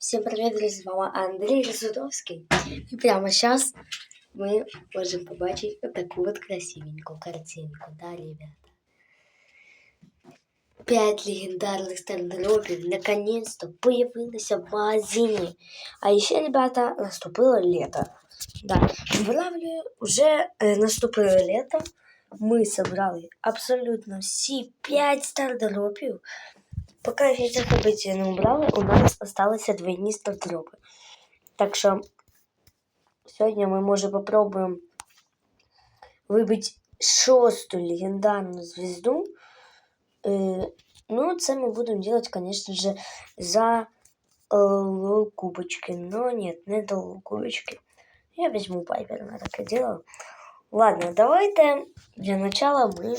Всем привет, друзья! С вами Андрей Розудовский. И прямо сейчас мы можем побачить вот такую вот красивенькую картинку, да, ребята? Пять легендарных стардропів наконец-то появилось в магазине. А еще, ребята, наступило лето. Да, вилавлюю, уже е, наступило лето. Ми собрали абсолютно всі 5 стардропів. Поки ще цих событий не убрали, у нас осталося двойні стардропи. Так що сьогодні ми, може, попробуємо вибити шосту легендарну звезду. Е, ну, це ми будемо робити, звісно ж, за э, кубочки. Но нет, не до кубочки. Я візьму пайпер на таке діло. Ладно, давайте для начала ми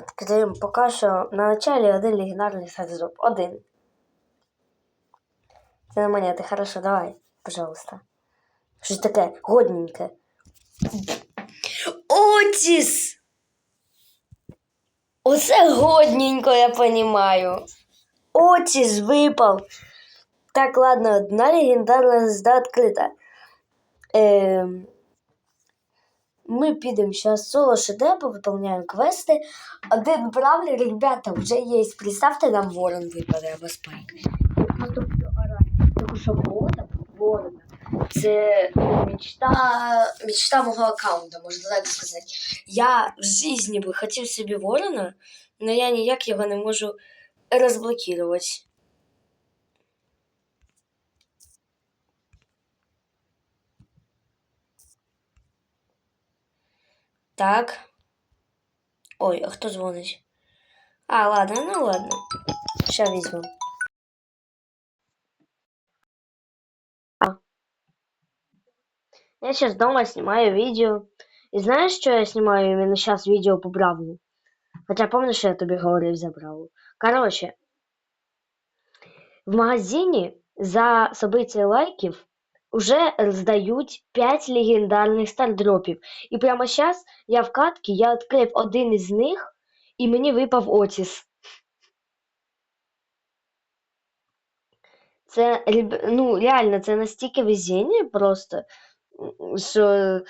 відкриємо поки що на началі один легендарний стардроп. Один. Це на монети, хорошо, давай, пожалуйста. Щось таке годненьке. Отіс! Оце годненько, я понимаю. Отіс випав. Так, ладно, одна легендарна звезда відкрита. Ем, ми підемо зараз соло шедевр, выполняем квести. Один бравлер, ребята, вже є. Представте, нам ворон випаде або спайк. Просто буду. Тому що ворон, ворона. Це мечта, мечта мого аккаунта, можна так сказати. Я в житті би хотів собі ворона, але я ніяк його не можу розблокувати. Так. Ой, а хто дзвонить? А, ладно, ну ладно. Ща візьму. А. Я сейчас дома снимаю видео. И знаешь, что я снимаю именно сейчас видео по Бравлу? Хотя помнишь, что я тобі говорив за Бравлу? Короче, в магазині за событие лайків Уже роздають 5 легендарних стардропів. І прямо зараз я в катці, я відкрив один із них, і мені випав Отіс. Це ну, реально, це настільки везіння просто, що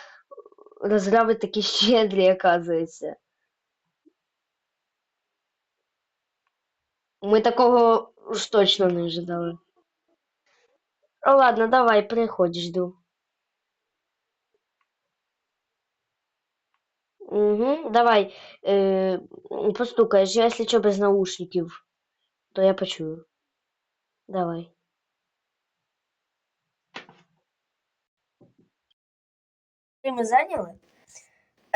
розраби такі щедрі, оказується. Ми такого уж точно не ожидали. Ладно, давай, приходь, жду. Угу, давай, е, постукаєш, я, якщо що, без наушників, то я почую. Давай. Ми зайняли.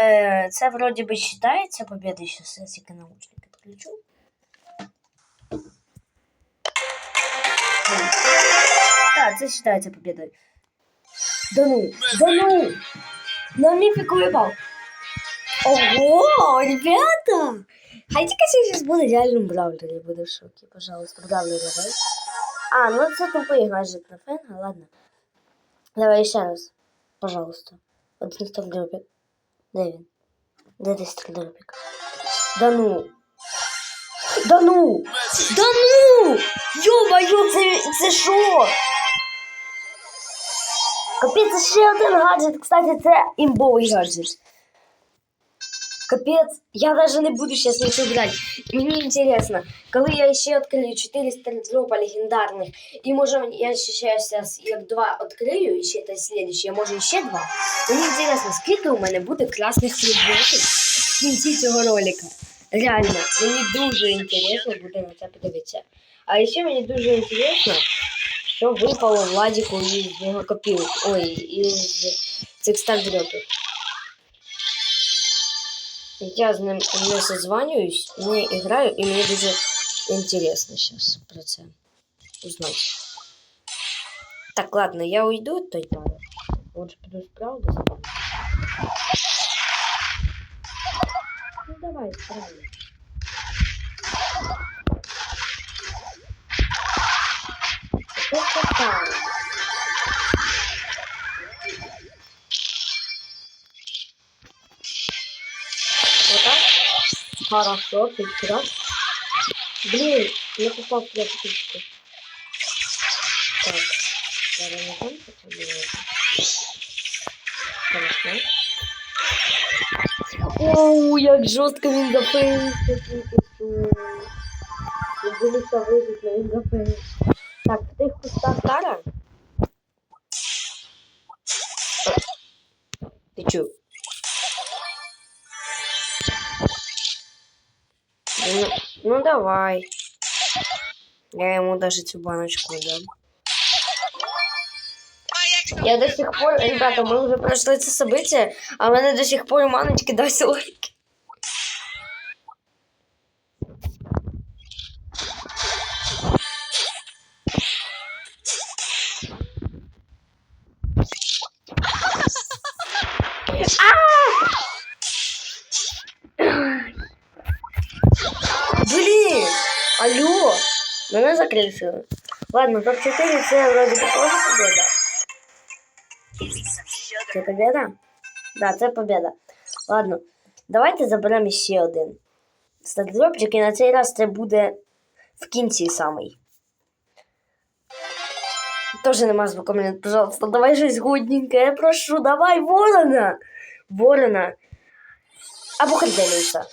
Е, це вроді би вважається побіда, зараз я тільки наушники підключу. Так, це вважається побідою. Да ну, да ну! На міфіку випав. Ого, ребята! Хай тільки зараз буде реальним бравлері, я буду в шокі, пожалуйста, бравлері, давай. А, ну це тупий гаджет на фенга, ладно. Давай ще раз, пожалуйста. Один стардропик. Де він? Де ти стардропик? Да ну! Да ну! Да ну! Йо-моє, це, це що? Капець, ще один гаджет. Кстати, це імбовий гаджет. Капець, я даже не буду сейчас ничего брать. Мені интересно, коли я ще відкрию 4 стардропа легендарних, і може я ще зараз як два відкрию, і ще та следующий, може ще два. Мені интересно, скільки у мене буде красних предметів в кінці цього ролика. Реально, мені дуже інтересно буде на це подивитися. А ще мені дуже інтересно, що випало Владіку із його копілок. Ой, із цих стардропів. Я з ним не созванююсь, не граю, і мені дуже інтересно зараз про це узнати. Так, ладно, я уйду от той пари. Лучше піду справді за ним. Ну давай, справді. Що це там? Вот так? Хорошо, прекрасно. Блин, я попал в птичку. Так. Перенесем потім Хорошо. Оу, як жорстко він запилився тільки що. Я дивився вижить, але він запилився. Тара. Ти чу? Ну, ну давай. Я ему даже цю баночку дам. Я до сих пор, ребята, мы уже прошли это событие, а мене до сих пор маночки дасть лайки. Мене закрысили. Ладно, топ-4 це вроде бы тоже победа. Це победа? Да, це победа. Ладно, давайте заберемо ще один. Статдропчик, і на цей раз це буде в кінці самий. Тоже нема звукомент, пожалуйста, давай щось годненьке, я прошу, давай, ворона! Ворона. Або Харделіуса.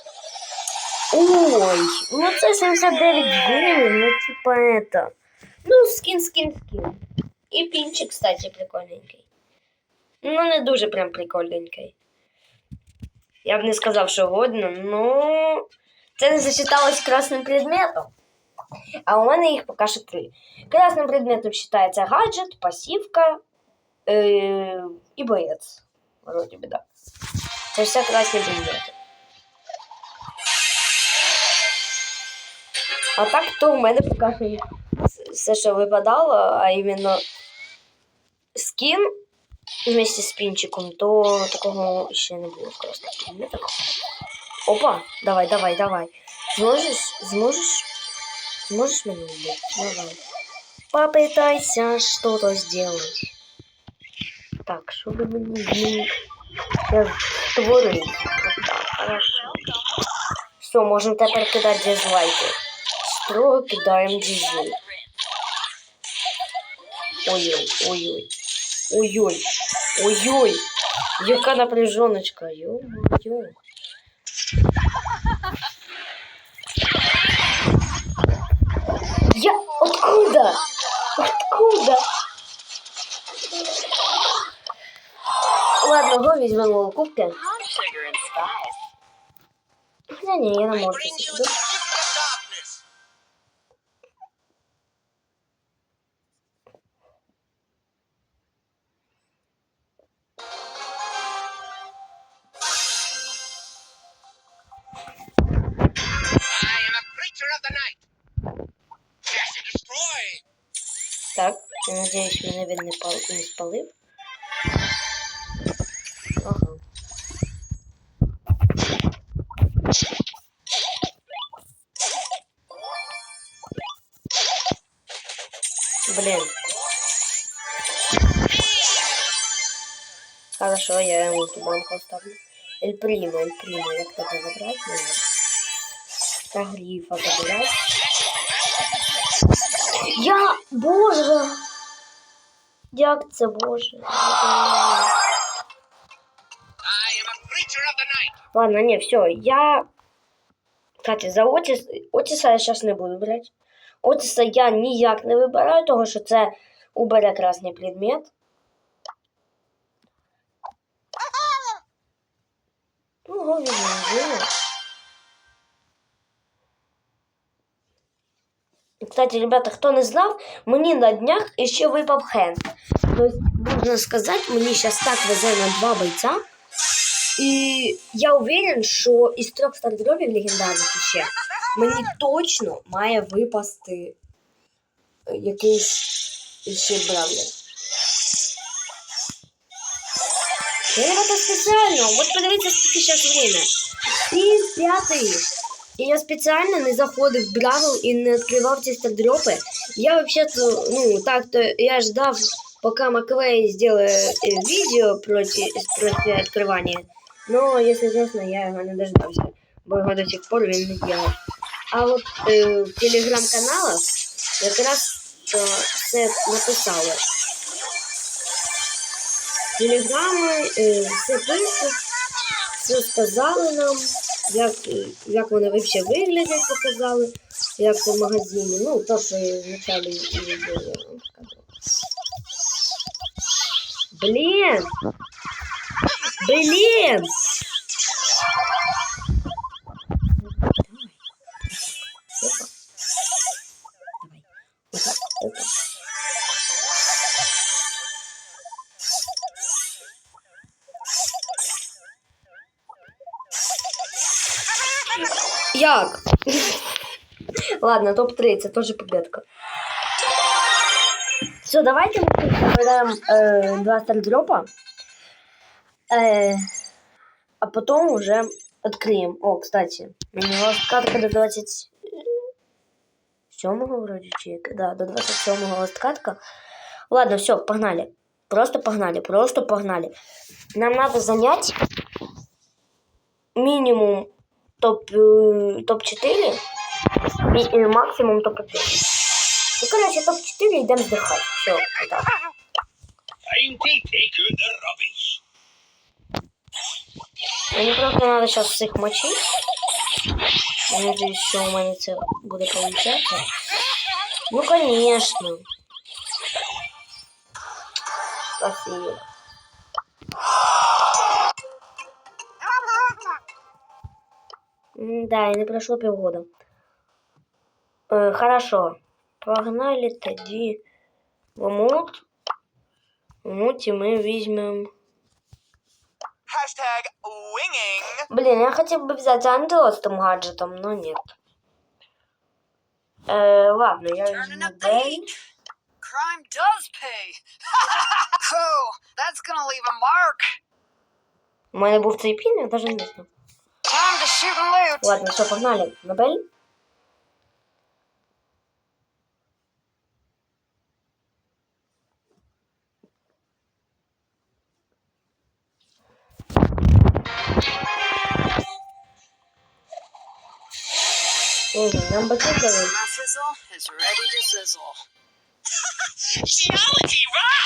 Ой, ну це 79 гривень, ну типа это. Ну, скин, скин, скин. І пінчик, кстати, прикольненький. Ну, не дуже прям прикольненький. Я б не сказав, що годно, ну це не зачиталось красним предметом. А у мене їх поки що три. Красним предметом вважається гаджет, пасівка е- і боєць. Вроді би, да. Це все красні предмети. А так, то у мене поки що їх все, що випадало, а іменно скін вместе з пінчиком, то такого ще не було в красних предметах. Опа, давай, давай, давай. Зможеш, зможеш, зможеш мене убити? Давай. Попытайся что-то сделать. Так, що би мені змінити? Я створив. Так, хорошо. Все, можемо тепер кидати дизлайки. Строго кидаємо дизлайк. Ой-ой, ой-ой. Ой-ой. Ой-ой. Яка напряженочка. Ё-моё. Я... Откуда? Откуда? Ладно, го візьмемо у кубки. Sugar and spice. Хотя ні, я не можу. не, пал... не спалив. Ага. Блин. Хорошо, я ему эту банку оставлю. Эль Примо, Эль Примо, як тебе забрать? Не знаю. Та грифа забирать. Я, боже! Як це, боже? Ладно, не, все, я... Кстати, за Отіс... Отіса я зараз не буду брати. Отіса я ніяк не вибираю, тому що це убере красний предмет. Кстати, ребята, хто не знав, мені на днях ще випав хенд. Тобто, можна сказати, мені зараз так везе на два бойця. І я уверен, що із трьох стардропів легендарних ще мені точно має випасти е, якийсь ще бравлер. Я ребята спеціально, от подивіться, скільки зараз время. Пів п'ятий. І я спеціально не заходив в Бравл і не відкривав ці стардропи. Я взагалі, ну, так то я ждав, поки Маквей зробить е, відео проти, проти відкривання. Но, если честно, я его не дождался, бо його до сих пор він не делал. А от е, в телеграм-каналах якраз е, все написали. телеграми, е, все пишуть, Все сказали нам, як, як вони взагалі виглядять, показали, як це в магазині. Ну, то, що я і відео вам сказала. Блін! Блін! Як? Ладно, топ-3, це теж победка. Все, давайте ми заберемо е, два стардропа. Е, а потом уже откроем. О, кстати, ласткатка до 27 вроде чек. Да, до 27 ласткатка. Ладно, все, погнали. Просто погнали, просто погнали. Нам надо занять минимум э, топ-4 и, и максимум топ-1. Ну, короче, топ-4 идем вздыхать. Все, вот так. Time to take out the rubbish. Мені просто треба зараз всіх мочити. Я надіюсь, що у мене це буде получатися. Ну, конечно. Спасибо. Да, и не прошло полгода. Э, хорошо. Погнали тоді в мут. В муті ми візьмемо... Hashtag winging. Блин, я хотел бы взять ангела с этим гаджетом, но нет. Э, ладно, я Turning возьму up the Бэй. heat. Crime does pay. oh, that's gonna leave a mark. У мене був цей пін, я даже не знаю. Time to shoot and loot. Ладно, все, погнали. На Бель. Ой, нам бы тут давай. My fizzle is ready to sizzle. Geology rocks!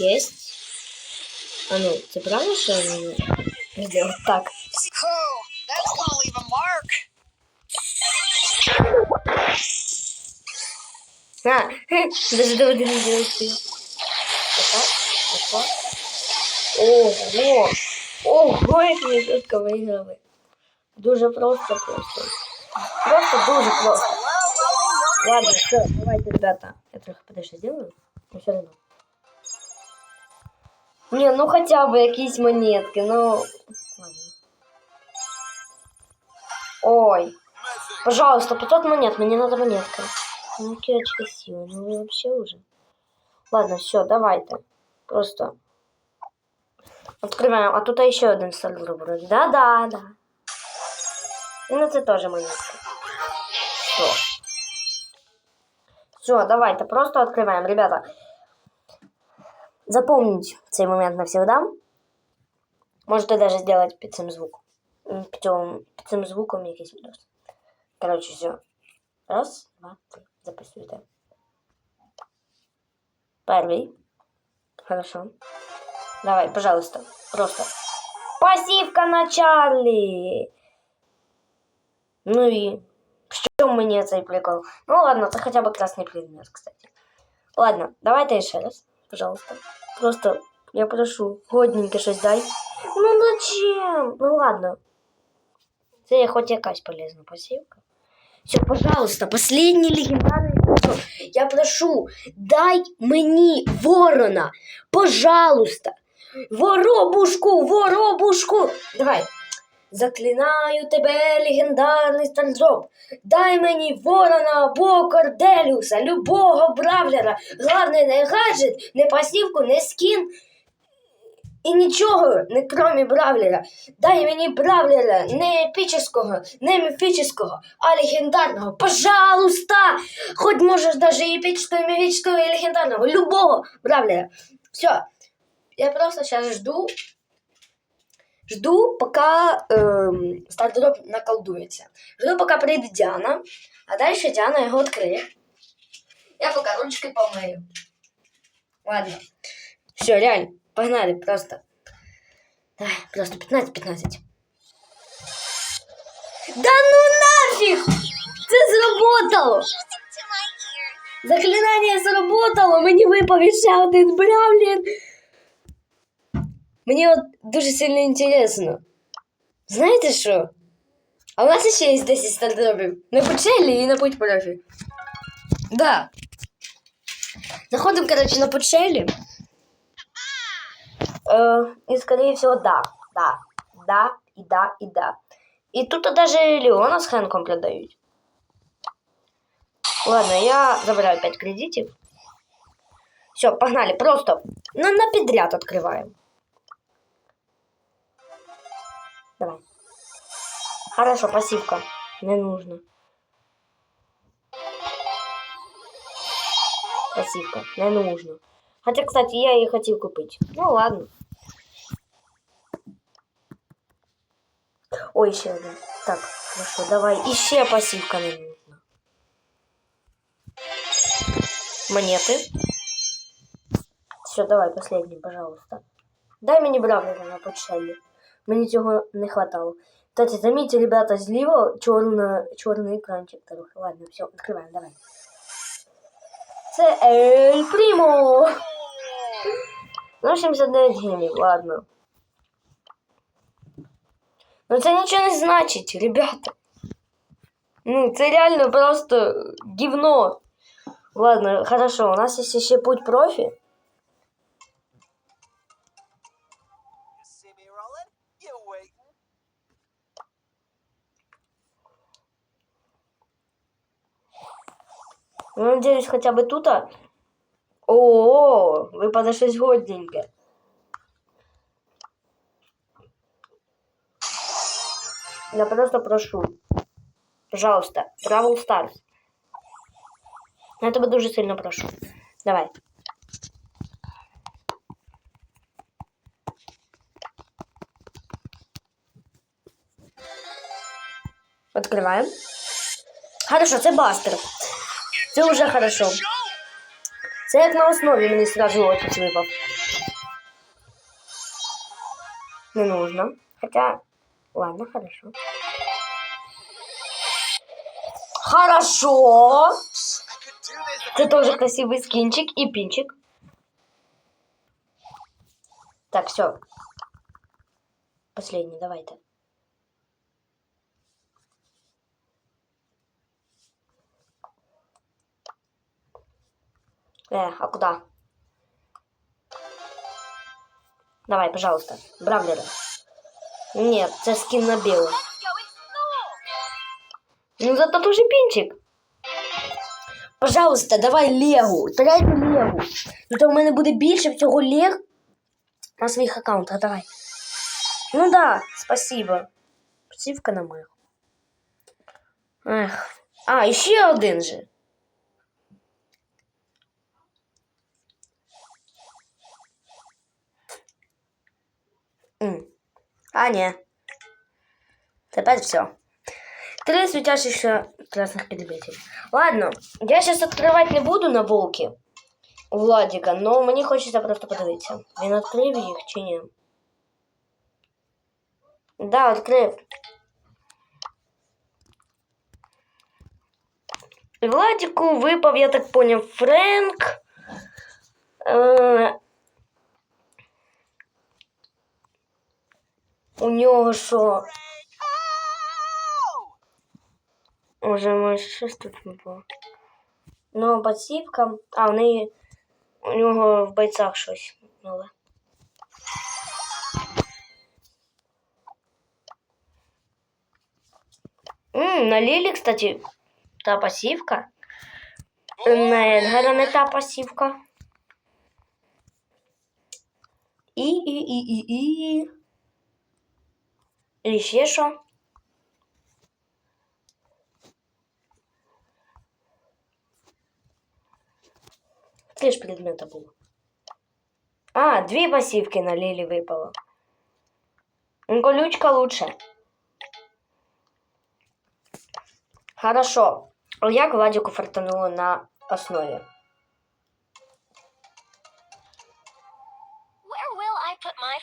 Есть. А ну, це правильно, що я мені сделать так? А, даже до один не дойти. Опа, опа. Ого! Ого, як ми швидко виграли. Дуже просто, просто. Просто дуже просто. Ладно, все, давайте, ребята. Я трохи подальше сделаю, но все равно. Не, ну хотя бы якісь монетки, ну... Ой, пожалуйста, 500 монет, мне надо монетка. Ну, Кирочка сила, ну вообще уже. Ладно, все, давайте. Просто открываем. А тут еще один сальдор вроде. Да, да, на це тоже монетка. Все. Все, давайте, просто открываем, ребята Запомнить цей момент навсегда. Можете даже сделать під цим звуком. М, Під, цьому- під цим звуком якийсь відос. Короче, все. Раз, два, три. Записуйте. Первый. Хорошо. Давай, пожалуйста. Просто. Пассивка на Чарли. Ну и в чем мне цей прикол? Ну ладно, это хотя бы красный предмет, кстати. Ладно, давайте еще раз, пожалуйста. Просто я прошу, годненько щось дай. Ну зачем? Ну ладно. Це хоч якась полезна пассивка. Все, пожалуйста, последний легендарный. Я прошу, дай мені ворона. Пожалуйста. Воробушку, воробушку. Давай. Заклинаю тебе, легендарний стардроп. Дай мені ворона або корделюса, любого бравлера. Главне, не гаджет, не пасівку, не скін. І нічого, не кромі бравлера. Дай мені бравлера не епічного, не міфічного, а легендарного. Пожалуйста! Хоть можеш даже епічного, міфічного і легендарного. Любого бравлера. Все. Я просто сейчас жду, Жду, пока ем, стартдроп наколдується. Жду, поки прийде Діана, а далі Діана його відкриє. Я поки ручки помию. Ладно. Все, реально, погнали, просто. Давай, просто 15-15. Да ну нафиг! Це зработало! Заклинання зработало, мені випав ще один бля, блін. Мені от дуже сильно інтересно. Знаєте що? А у нас ще є 10 стартапів. На Пучелі і на путь профі. Да. Заходим, короче, на Пучелі. Э, и, скорее всего, да. Да. Да, и да, и да. И тут даже Леона с Хэнком продают. Ладно, я забираю 5 кредитов. Все, погнали. Просто на, на подряд открываем. Хорошо, пассивка. Не нужно. Пассивка. Не нужно. Хотя, кстати, я ее хотел купить. Ну ладно. Ой, еще один. Так, хорошо, давай. Еще пассивка не нужна. Монеты. Все, давай, последний, пожалуйста. Дай мені бравлера на почелі. Мені цього не хватало. Кстати, заметьте, ребята, зліва чорна, чорний екранчик трохи. Ладно, все, відкриваємо, давай. Це Ель Прімо! Ну, 79 гривень, ладно. Ну це нічого не значить, ребята. Ну, це реально просто гівно. Ладно, хорошо, у нас есть еще путь профи. Ну, надеюсь, хотя бы тут. а- О, выпадает 6 годненько. Я просто прошу. Пожалуйста, Бравл Старс. Я тебе дуже сильно прошу. Давай. Открываем. Хорошо, це бастер. Це вже хорошо. Це як на основі мені сразу опіт випав. Не нужно. Хотя, ладно, хорошо. Хорошо. I could do this. Це тоже красивый скинчик и пинчик. Так, все. Последний, давайте. Э, а куда? Давай, пожалуйста, Бравлера. Нет, це скин на белый. Ну зато тоже пинчик. Пожалуйста, давай Легу. Третю Легу. Ну то в мене буде більше всього Лег на своїх аккаунтах. Давай. Ну да, спасибо. Спасибо на моїх. Ех. А, і ще один же. А, ні. Тепер все. Три светящихся красных предметов. Ладно, я сейчас открывать не буду на волки у Владика, но мені хочеться просто подивитися. Він відкрив їх чи ні? Да, відкрив. І Владику випав, я так поняв, Френк. у нього що? Уже може щось тут не було. Ну, пасівка. А, в неї у нього в бойцах щось нове. М, на Лілі, кстати, та пасівка. На Едгара не та пасівка. І, і, і, і, і. І ще що? Три ж предмета було. А, дві пасівки на Лілі випало. Колючка лучше. Хорошо. А Як Владику фартануло на основі? Where will I put my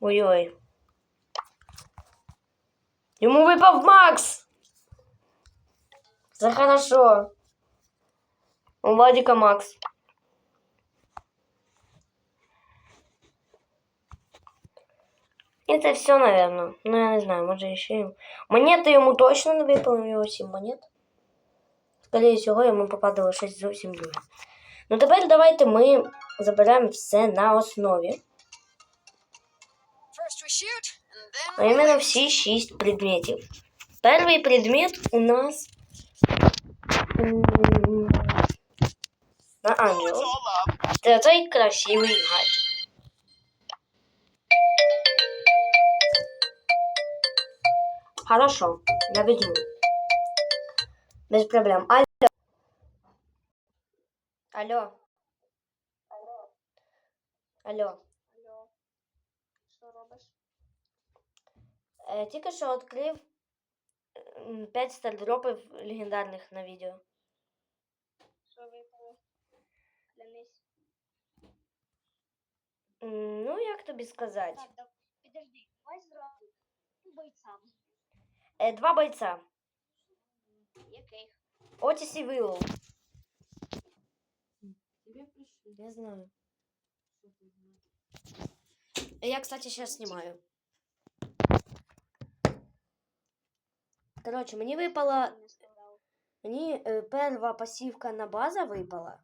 Ой-ой. Йому випав Макс. Це хорошо. У Владика Макс. І це все, наверное. Ну, я не знаю, може ще. й- Монети йому точно не випали, у нього 7 монет. Скоріше всього, йому попадало щось зовсім дуже. Ну, тепер давайте ми заберемо все на основі. А then we іменно wait. всі шість предметів. Перший предмет у нас м, на ангел. Це цей красивий гаджет. Хорошо, я возьму. Без проблем. Алло. Алло. Алло. Тільки що відкрив 5 стардропів легендарних на відео. Що випало? Клянись. М, Ну, як тобі сказати? Так, так, підожди, давай зразу. По бойцам. Е, Два бойця. Яких? Отіс і Виллоу. Я знаю. Я, кстати, сейчас снимаю. Короче, мені випала Мені е, перша пасівка на база випала.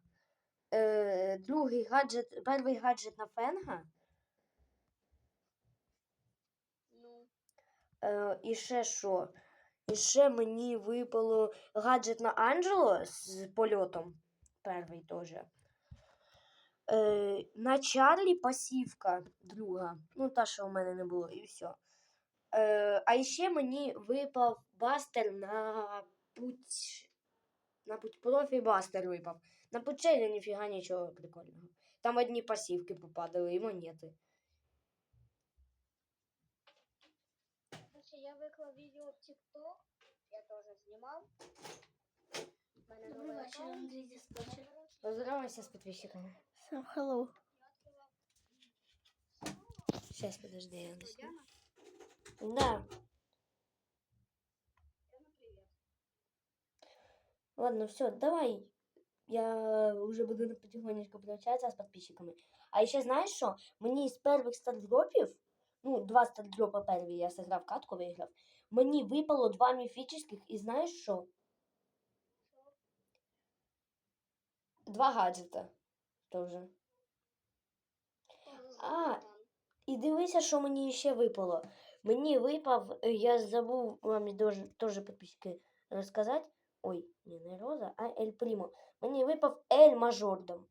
Е, другий гаджет, перший гаджет на Фенга. Ну, Е, і ще що? І ще мені випало гаджет на Анджело з польотом. Перший теж. Е, на Чарлі пасівка друга. Ну, та, що у мене не було, і все. Е, а ще мені випав бастер на путь. На путь профі бастер випав. На пучелі ніфіга нічого прикольного. Там одні пасівки попадали і монети. Короче, я виклав відео в TikTok. Я теж знімав. У мене новий аккаунт. Поздоровайся з підписчиками. Hello. Сейчас, подожди, я досну. Да. Ладно, все, давай. Я уже буду потихонечку прощатися з підписчиками. А еще знаєш що? Мені з перших стардропів, ну, два стардропа перві, я сыграв катку, виграв. Мені випало два міфічних, і знаєш що? Два гаджета. Тоже. А, І дивися, що мені ще випало. Мені випав, е, я забув вам дуже, теж підписчики розказати. Ой, не, не Роза, а Ель Прімо. Мені випав Ель Мажордом.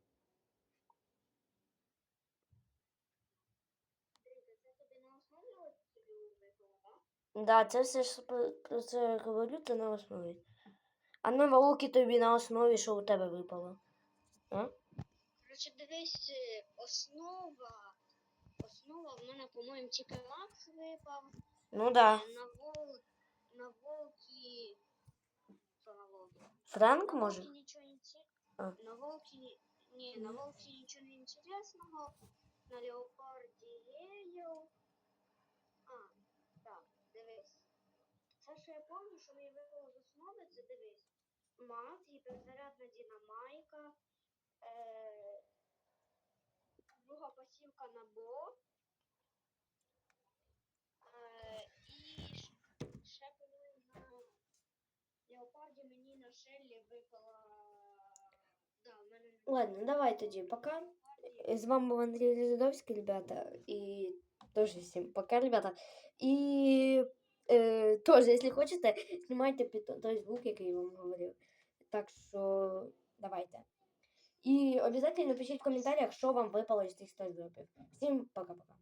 Да, це все ж про- це говорю, це на основі. А на науки тобі на основі, що у тебе випало. А? Короче, дивись, е, основа. Основа в мене, по-моєму, тільки Макс випав. Ну да. Е, На вол... на волки. Що на волки? Франк На може? волки нічого не ці- А. На волки. Ні, на волки нічого не інтересного. На леопарді геїв. А, так, дивись. Це що я пам'ятаю, що мені випало з основи, це дивись. Мат, гіперзарядна динамайка. Е... Друга пасівка на бо. шеллі випала. Да, в мене Ладно, давай тоді, пока. З вами був Андрій Резидовський, ребята. І тоже всім пока, ребята. І е, тоже, якщо хочете, знімайте під той звук, який я вам говорив. Так що давайте. І обов'язково напишіть в коментарях, що вам випало з цих 100 групів. Всім пока-пока.